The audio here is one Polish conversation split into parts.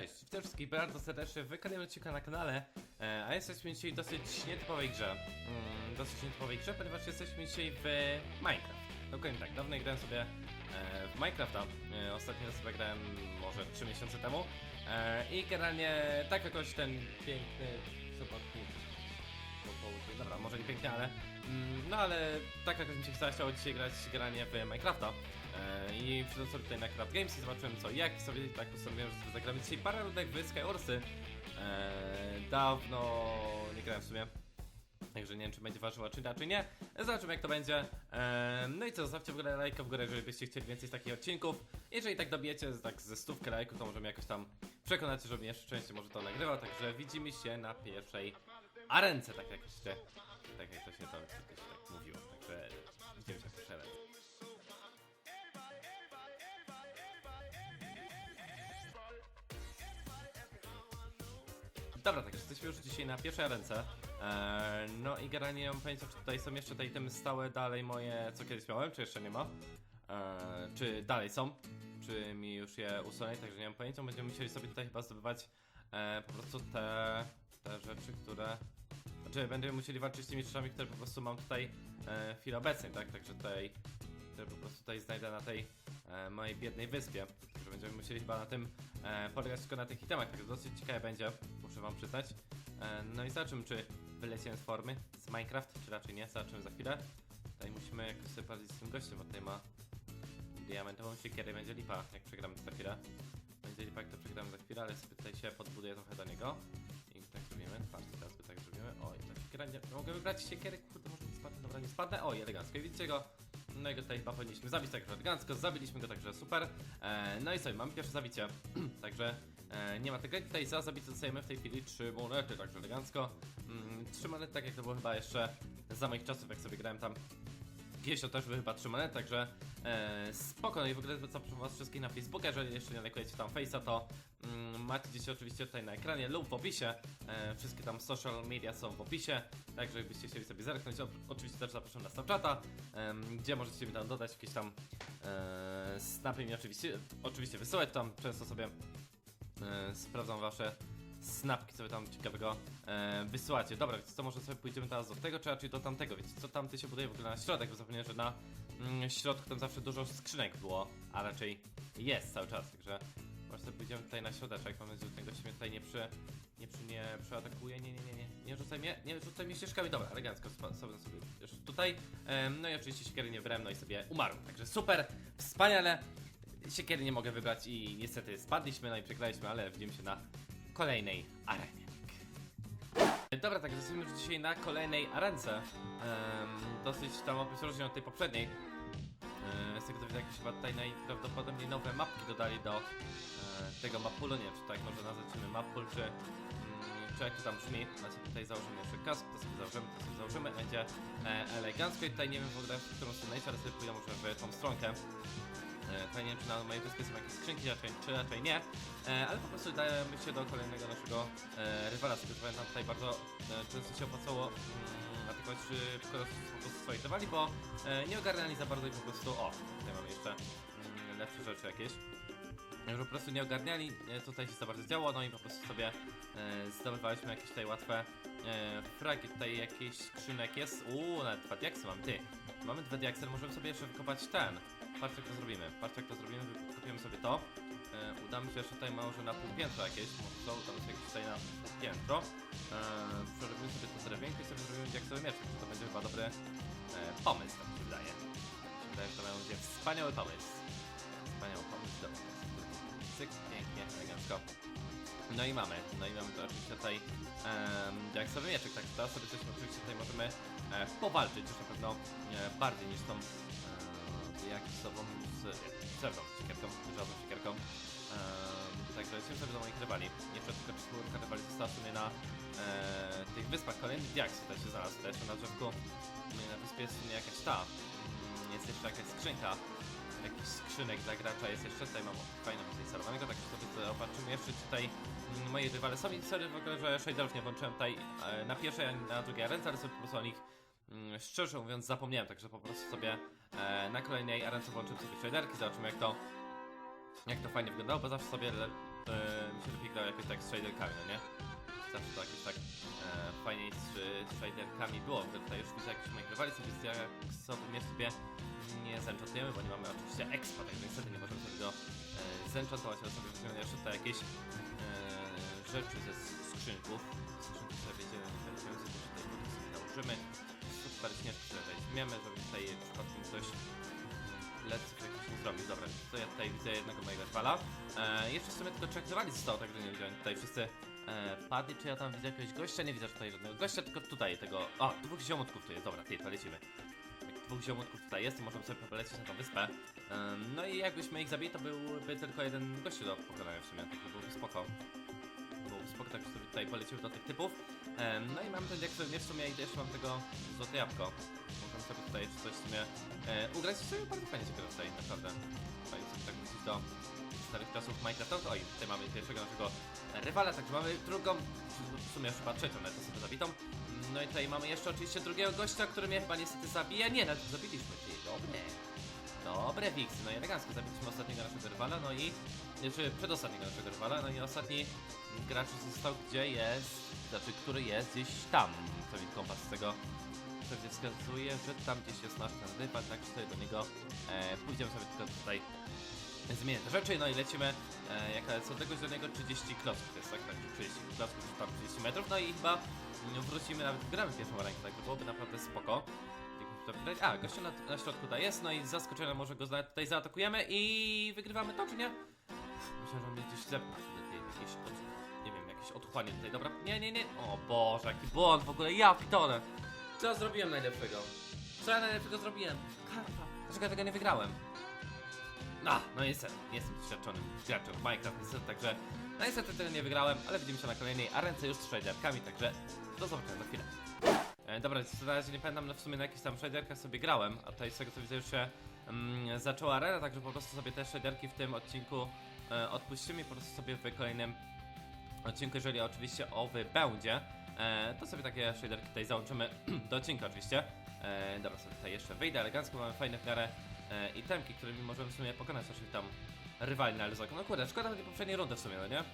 Cześć, witam wszystkich bardzo serdecznie w kolejnym odcinku na kanale, e, a jesteśmy dzisiaj w dosyć nietypowej grze, mm, dosyć nietypowej grze, ponieważ jesteśmy dzisiaj w Minecraft. Dokładnie tak, dawno grałem sobie e, w Minecrafta, e, ostatnio sobie grałem może 3 miesiące temu. I generalnie tak jakoś ten piękny południu, dobra, może nie pięknie, ale no ale tak jakoś mi się chciało, chciało dzisiaj grać granie w Minecrafta e, i przyszedłem sobie tutaj na Craft Games i zobaczyłem co i jak i sobie tak postanowiłem, że zagramy dzisiaj parę rundek w Skywarsy e, dawno nie grałem w sumie Także nie wiem, czy będzie ważyła, czy raczej nie. Zobaczymy, jak to będzie. Ehm, no i co, zostawcie w ogóle lajka w górę, jeżeli byście chcieli więcej takich odcinków. Jeżeli tak dobijecie tak ze stówkę lajku, to możemy jakoś tam przekonać, żebym jeszcze częściej może to nagrywał. Także widzimy się na pierwszej arence, tak jak się, tak jak to się tam kiedyś tak mówiło. Także widzimy się arence. Dobra, tak, jesteśmy już dzisiaj na pierwszej ręce. Eee, no i generalnie nie mam pojęcia, czy tutaj są jeszcze te itemy stałe dalej moje, co kiedyś miałem, czy jeszcze nie ma. Eee, czy dalej są, czy mi już je usunęli, także nie mam pojęcia. Będziemy musieli sobie tutaj chyba zdobywać e, po prostu te, te rzeczy, które... Znaczy będziemy musieli walczyć z tymi rzeczami, które po prostu mam tutaj e, w chwili obecnej, tak? Także tutaj które po prostu tutaj znajdę na tej e, mojej biednej wyspie. Także będziemy musieli chyba na tym e, polegać tylko na tych itemach, także dosyć ciekawe będzie, muszę wam przyznać. E, no i zobaczymy, czy wyleciałem z formy z Minecraft, czy raczej nie, zobaczymy za chwilę. Tutaj musimy jakoś sobie poradzić z tym gościem, bo tutaj ma diamentową siekierę będzie lipa, jak przegramy za chwilę. Będzie lipa, jak to przegramy za chwilę, ale sobie tutaj się podbuduję trochę do niego. I tak zrobimy, patrzcie, teraz. Nie... Mogę wybrać siekierę? Kurde, może nie spadnę, dobra, nie spadnę. Oj, elegancko, i widzicie go? No i go tutaj chyba powinniśmy zabić, także elegancko, zabiliśmy go, także super. E, no i sobie, mamy pierwsze zabicie, także e, nie ma tego. Tutaj za zabicie dostajemy w tej chwili trzy monety, także elegancko. Mm, trzy monety, tak jak to było chyba jeszcze za moich czasów, jak sobie grałem tam Kiedyś to też były chyba trzy monety, także e, spoko. No i w ogóle zapraszam was wszystkich na Facebooka, jeżeli jeszcze nie lajkujecie tam Face'a, to mm, macie gdzieś oczywiście tutaj na ekranie lub w opisie. E, wszystkie tam social media są w opisie, także jakbyście chcieli sobie zerknąć, oczywiście też zapraszam na Snapchata, gdzie możecie mi tam dodać jakieś tam e, snapy mi oczywiście, oczywiście wysyłać tam, często sobie e, sprawdzam wasze snapki sobie tam ciekawego e, wysyłacie. Dobra, więc co może sobie pójdziemy teraz do tego, czy raczej do tamtego, wiecie co tamty się buduje w ogóle na środek, bo zapomniałem, że na mm, środku tam zawsze dużo skrzynek było, a raczej jest cały czas, także może sobie pójdziemy tutaj na środeczek, mam nadzieję, że ten gość mnie tutaj nie przy, nie przy, nie przeatakuje, nie, nie, nie, nie, nie rzucaj mnie, nie rzucaj mnie ścieżkami, dobra, elegancko, sobie, sobie tutaj, no i oczywiście siekiery nie brałem, no i sobie umarłem, także super, wspaniale, siekiery nie mogę wybrać i niestety spadliśmy, no i przegraliśmy, ale widzimy się na kolejnej arenie. Dobra, tak, jesteśmy już dzisiaj na kolejnej arence. Dosyć tam opis różni od tej poprzedniej. E, widzę, jakieś chyba tutaj najprawdopodobniej nowe mapki dodali do e, tego mapulu. Nie wiem, czy tak może nazwać mapul, czy, mm, czy jak to tam brzmi. Znaczy tutaj założymy jeszcze kask, to sobie założymy, to sobie założymy, będzie e, elegancko i tutaj nie wiem w ogóle w którą stronę iść, ale sobie pójdę może w tą stronkę. E, Tutaj nie wiem, czy na mojej wyspie są jakieś skrzynki, raczej, czy raczej nie, e, ale po prostu dajemy się do kolejnego naszego e, rywala. Sobie pamiętam tutaj bardzo e, często się opłacało mm, atakować wykorzystując po prostu swoich rywali, bo e, nie ogarniali za bardzo i po prostu, o, mamy jeszcze mm, lepsze rzeczy jakieś. Że po prostu nie ogarniali, e, tutaj się za bardzo działo, no i po prostu sobie e, zdobywaliśmy jakieś tutaj łatwe e, fragi. Tutaj jakiś skrzynek jest. Uuu, nawet dwa diaksy mam, ty. Mamy dwa diaksy, możemy sobie jeszcze wykopać ten. Patrzcie jak to zrobimy, patrzcie jak to zrobimy, wykopiemy sobie to. E, udamy się jeszcze tutaj może na pół piętra jakieś, może to udamy się jakieś tutaj na piętro. E, przerobimy sobie to drewienko i sobie zrobimy diaksowy mieczek, to będzie chyba dobry e, pomysł, tak mi się wydaje. Wydaje, że to będzie wspaniały pomysł. Wspaniały pomysł, dobra. Cyk, pięknie, elegancko. No i mamy, no i mamy to oczywiście tutaj um, diaksowy mieczek, tak, teraz sobie coś oczywiście tutaj możemy e, powalczyć już na pewno e, bardziej niż tą e, jaksową z srebrną siekierką, żadną siekierką. Um, także lecimy sobie do moich rywali. Jeszcze tylko czwórka rywali została w sumie na e, tych wyspach. Kolejny diaks tutaj się znalazł, jeszcze na drzewku e, na wyspie jest jakaś ta, jest jeszcze jakaś skrzynka jakiś skrzynek dla gracza jest jeszcze tutaj mam fajną tutaj celowanego, tak sobie opatrzymy jeszcze tutaj moi rywale są i sorry w ogóle, że shaderów nie włączyłem tutaj e, na pierwszej ani na drugiej arence, ale sobie po prostu o nich mm, szczerze mówiąc zapomniałem, także po prostu sobie e, na kolejnej arence włączyłem sobie shaderki, zobaczymy jak to jak to fajnie wyglądało, bo zawsze sobie e, mi się lepiej jakoś tak z shaderkami, no nie? Zawsze to jakoś tak e, fajniej z, z shaderkami było. Gdy tutaj już widzę jakichś moich rywali sobie z sobie sobie nie zenchantujemy, bo nie mamy oczywiście expa, tak niestety nie możemy sobie go e, zenchantować, ale sobie weźmiemy jeszcze tutaj jakieś e, rzeczy ze skrzynków. Skrzynki sobie wejdziemy, weźmiemy sobie tutaj buty sobie założymy. Super śnieżki sobie weźmiemy, żeby tutaj przypadkiem ktoś leców jakiś nie zrobił. Dobra, to ja tutaj widzę jednego mojego rywala. E, jeszcze w sumie tylko trzech rywali zostało, także nie widziałem tutaj wszyscy e, padli. Czy ja tam widzę jakiegoś gościa? Nie widzę tutaj żadnego gościa, tylko tutaj tego... O, dwóch ziomotków tu jest, dobra, ty, to lecimy. Dwóch ziomotków tutaj jest, to możemy sobie polecieć na tą wyspę. No i jakbyśmy ich zabili, to byłby tylko jeden gościu do pokonania w sumie, także byłoby spoko. Byłoby spoko, tak sobie tutaj polecił do tych typów. No i mam ten diaksowy miecz w sumie i jeszcze mam tego złote jabłko. Możemy sobie tutaj coś w sumie e, ugrać. W sumie bardzo fajnie się tutaj, naprawdę. Fajnie sobie tak wrócić do starych czasów Minecrafta. Oj, tutaj mamy pierwszego naszego rywala, także mamy drugą, w sumie już chyba trzecią nawet osobę zabitą. No i tutaj mamy jeszcze oczywiście drugiego gościa, który mnie chyba niestety zabija. Nie, nawet zabiliśmy, ty, dobre. Dobre Wixy, no i elegancko zabiliśmy ostatniego naszego rywala, no i... Znaczy przedostatniego naszego rywala, no i ostatni gracz został gdzie jest, znaczy który jest gdzieś tam, co mi kompas z tego pewnie wskazuje, że tam gdzieś jest nasz ten rywal, tak sobie do niego e, pójdziemy sobie tylko tutaj zmienię rzeczy, no i lecimy, e, jaka jest odległość do niego 30 klocków to jest, tak, tak, 30 klocków, czy tam 30 metrów, no i chyba wrócimy, nawet gramy pierwszą rękę, tak, to byłoby naprawdę spoko. A, gościu na, na środku tutaj jest, no i zaskoczenia może go tutaj zaatakujemy i wygrywamy to, czy nie? Myślę, że on mnie gdzieś tutaj, jakieś, od, nie wiem, jakieś otchłanie tutaj, dobra, nie, nie, nie, o Boże, jaki błąd w ogóle, ja pitole. Co ja zrobiłem najlepszego? Co ja najlepszego zrobiłem? Karpa. Dlaczego ja tego nie wygrałem? No, no niestety, nie jestem doświadczonym graczem w Minecraft, niestety, także no niestety tyle nie wygrałem, ale widzimy się na kolejnej arence już z shaderkami, także do zobaczenia za chwilę. E, dobra, na razie nie pamiętam, no w sumie na jakichś tam shaderkach sobie grałem, a tutaj z tego co widzę już się mm, zaczęła arena, także po prostu sobie te shaderki w tym odcinku e, odpuścimy po prostu sobie w kolejnym odcinku, jeżeli oczywiście owy będzie, e, to sobie takie shaderki tutaj załączymy do odcinka oczywiście. E, dobra, sobie tutaj jeszcze wyjdę elegancko, mamy fajne w miarę e, itemki, którymi możemy w sumie pokonać naszych tam rywali na Luzaku. No kurde, szkoda tej poprzedniej rundy w sumie, no nie?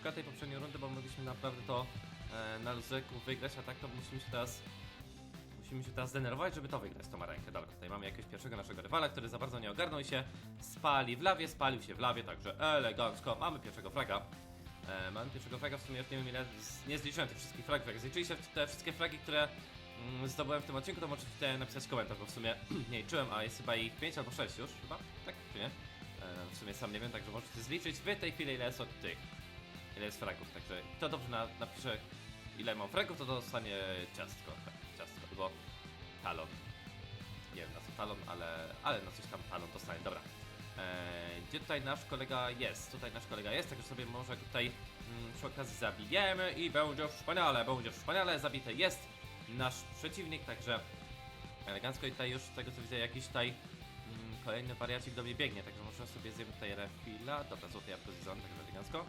Szkoda tej poprzedniej rundy, bo mogliśmy naprawdę to e, na Luzaku wygrać, a tak to musimy się teraz Musimy się teraz zdenerwować, żeby to wygrać, tą arenkę. Dobra, tutaj mamy jakiegoś pierwszego naszego rywala, który za bardzo nie ogarnął i się spali w lawie, spalił się w lawie, także elegancko. Mamy pierwszego fraga. E, mamy pierwszego fraga, w sumie już nie wiem ile, nie zliczyłem tych wszystkich fragów. Jak zliczyliście te wszystkie fragi, które zdobyłem w tym odcinku, to możecie napisać komentarz, bo w sumie nie liczyłem, a jest chyba ich 5 albo 6 już, chyba? Tak, czy nie? E, w sumie sam nie wiem, także możecie zliczyć w tej chwili ile jest od tych. Ile jest fragów, także kto dobrze na, napisze ile mam fragów, to dostanie ciastko, tak, ciastko, albo talon. Nie wiem na co talon, ale, ale na coś tam talon dostanie, dobra. Eee, gdzie tutaj nasz kolega jest? Tutaj nasz kolega jest, także sobie może tutaj mm, przy okazji zabijemy i będzie wspaniale, będzie wspaniale, zabity jest nasz przeciwnik, także elegancko i tutaj już z tego co widzę jakiś tutaj mm, kolejny wariacik do mnie biegnie, także może sobie zjemy tutaj refila, dobra, złote jabłko zjedzone, także elegancko.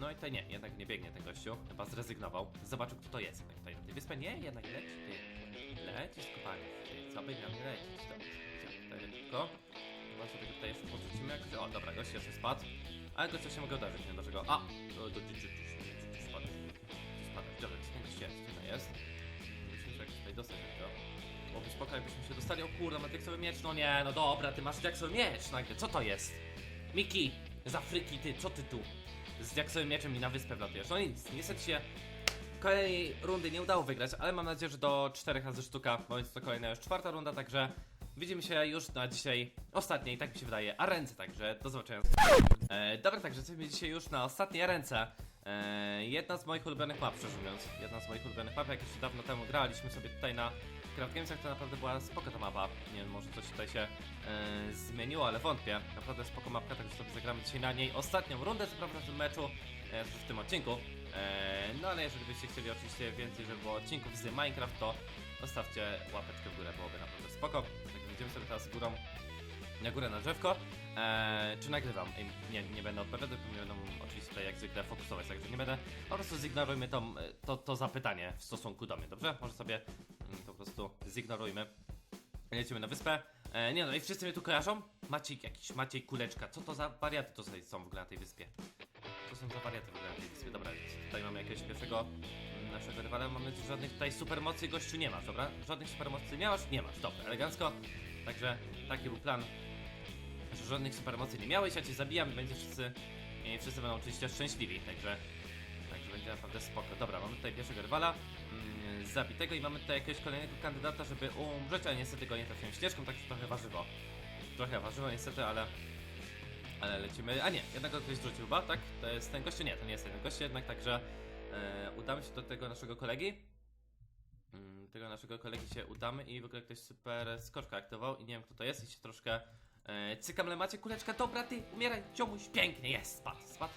No i tutaj nie, jednak nie biegnie ten gościu, chyba zrezygnował, zobaczył kto to jest tutaj na tej wyspie, nie, jednak leci, ty, leci z kopalni, ty, co by miał nie lecieć, dobra, tutaj lekko. Chyba sobie tutaj jeszcze podrzucimy jakoś. O, dobra, gość jeszcze spadł. Ale gościa się mogę uderzyć, nie dlaczego. A! Do, do, do, do, spadł. Spadł. Dobra, skąd się tutaj jest? Musimy się jakoś tutaj dostać do tego. O, spoko, jakbyśmy się dostali. O kurde, ma diaksowy miecz. No nie, no dobra, ty masz diaksowy miecz nagle. Co to jest? Miki! Z Afryki, ty, co ty tu? Z diaksowym mieczem i na wyspę wlatujesz. No nic, niestety się kolejnej rundy nie udało wygrać, ale mam nadzieję, że do 4 razy sztuka, bo jest to kolejna już czwarta runda, także widzimy się już na dzisiaj ostatniej, tak mi się wydaje, arence, także do zobaczenia. E, dobra, także jesteśmy dzisiaj już na ostatniej ręce. E, jedna z moich ulubionych map, szczerze mówiąc. Jedna z moich ulubionych map, jak już dawno temu graliśmy sobie tutaj na Craft Gamesach, to naprawdę była spoko ta mapa. Nie wiem, może coś tutaj się e, zmieniło, ale wątpię. Naprawdę spoko mapka, także sobie zagramy dzisiaj na niej ostatnią rundę, co prawda w tym meczu, e, w tym odcinku. E, no ale jeżeli byście chcieli oczywiście więcej, żeby było odcinków z Minecraft, to zostawcie łapeczkę w górę, byłoby naprawdę spoko. Także idziemy sobie teraz górą na górę na drzewko. Eee, czy nagrywam? Ej, nie, nie będę odpowiadał, bo nie będą oczywiście tutaj jak zwykle fokusować, także nie będę. Po prostu zignorujmy to, to, to zapytanie w stosunku do mnie, dobrze? Może sobie mm, to po prostu zignorujmy. Lecimy na wyspę. E, nie no, i wszyscy mnie tu kojarzą? Maciej jakiś, Maciej Kuleczka. Co to za wariaty to są w ogóle na tej wyspie? to są za wariaty w ogóle na tej wyspie? Dobra, tutaj mamy jakiegoś pierwszego mm, naszego rywala. Mamy żadnych tutaj supermocy gościu nie masz, dobra? Żadnych supermocy nie masz? Nie masz, dobra, elegancko. Także taki był plan, że żadnych supermocy nie miałeś, ja cię zabijam i będzie wszyscy, i wszyscy będą oczywiście szczęśliwi, także Także będzie naprawdę spoko. Dobra, mamy tutaj pierwszego rywala mm, zabitego i mamy tutaj jakiegoś kolejnego kandydata, żeby umrzeć, ale niestety go nie trafiłem ścieżką, także trochę warzywo. Trochę warzywo niestety, ale... Ale lecimy... A nie, jednak go ktoś zrzucił, ba, tak? To jest ten gościu? Nie, to nie jest ten gościu jednak, także e, udamy się do tego naszego kolegi. Mm, tego naszego kolegi się udamy i w ogóle ktoś super skoczka aktywował i nie wiem kto to jest i się troszkę e, cykam, ale macie kuleczka, dobra ty, umieraj, ciomuś, pięknie, jest, spadł, spadł.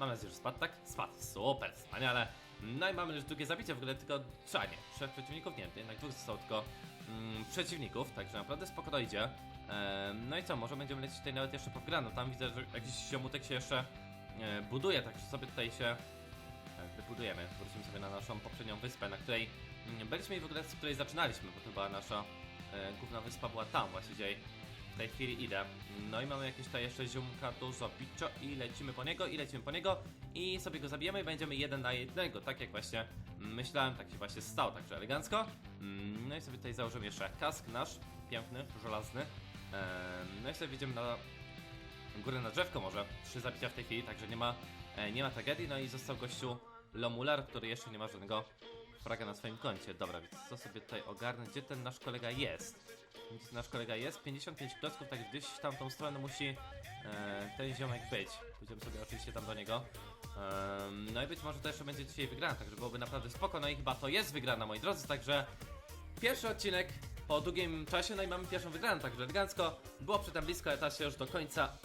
Mam nadzieję, że spadł, tak? Spadł, super, wspaniale. No i mamy już drugie zabicie, w ogóle tylko trzy, a nie, trzech przeciwników, nie, jednak dwóch zostało tylko mm, przeciwników, także naprawdę spoko idzie. Em, no i co, może będziemy lecieć tutaj nawet jeszcze po grano, tam widzę, że jakiś ziomutek się jeszcze e, buduje, także sobie tutaj się e, wybudujemy. Wrócimy sobie na naszą poprzednią wyspę, na której mm, byliśmy i w ogóle z której zaczynaliśmy, bo to była nasza e, główna wyspa była tam właśnie, gdzie w tej chwili idę. No i mamy jakieś tutaj jeszcze ziomka do zabicia i lecimy po niego, i lecimy po niego i sobie go zabijemy i będziemy jeden na jednego, tak jak właśnie myślałem, tak się właśnie stało, także elegancko. Mm, No i sobie tutaj założymy jeszcze kask nasz, piękny, żelazny. No i sobie wjedziemy na górę na drzewko może, trzy zabicia w tej chwili, także nie ma, e, nie ma tragedii, no i został gościu Lomular, który jeszcze nie ma żadnego fraga na swoim koncie. Dobra, więc co sobie tutaj ogarnę, gdzie ten nasz kolega jest? Gdzie nasz kolega jest? 55 klocków, tak gdzieś w tamtą stronę musi e, ten ziomek być. Pójdziemy sobie oczywiście tam do niego. Em, no i być może to jeszcze będzie dzisiaj wygrana, także byłoby naprawdę spoko, no i chyba to jest wygrana, moi drodzy, także pierwszy odcinek po długim czasie, no i mamy pierwszą wygraną, także elegancko. Było przy tym blisko, teraz się już do końca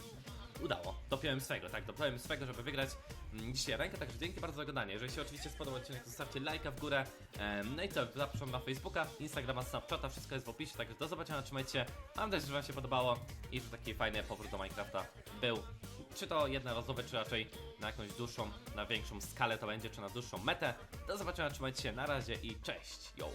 udało. Dopiąłem swego, tak, dopiąłem swego, żeby wygrać mm, dzisiaj rękę, także dzięki bardzo za oglądanie. Jeżeli się oczywiście spodobał odcinek, to zostawcie lajka w górę. No i co, zapraszam na Facebooka, Instagrama, Snapchata, wszystko jest w opisie, także do zobaczenia, trzymajcie się. Mam nadzieję, że wam się podobało i że taki fajny powrót do Minecrafta był. Czy to jednorazowy, czy raczej na jakąś dłuższą, na większą skalę to będzie, czy na dłuższą metę. Do zobaczenia, trzymajcie się, na razie i cześć, yo!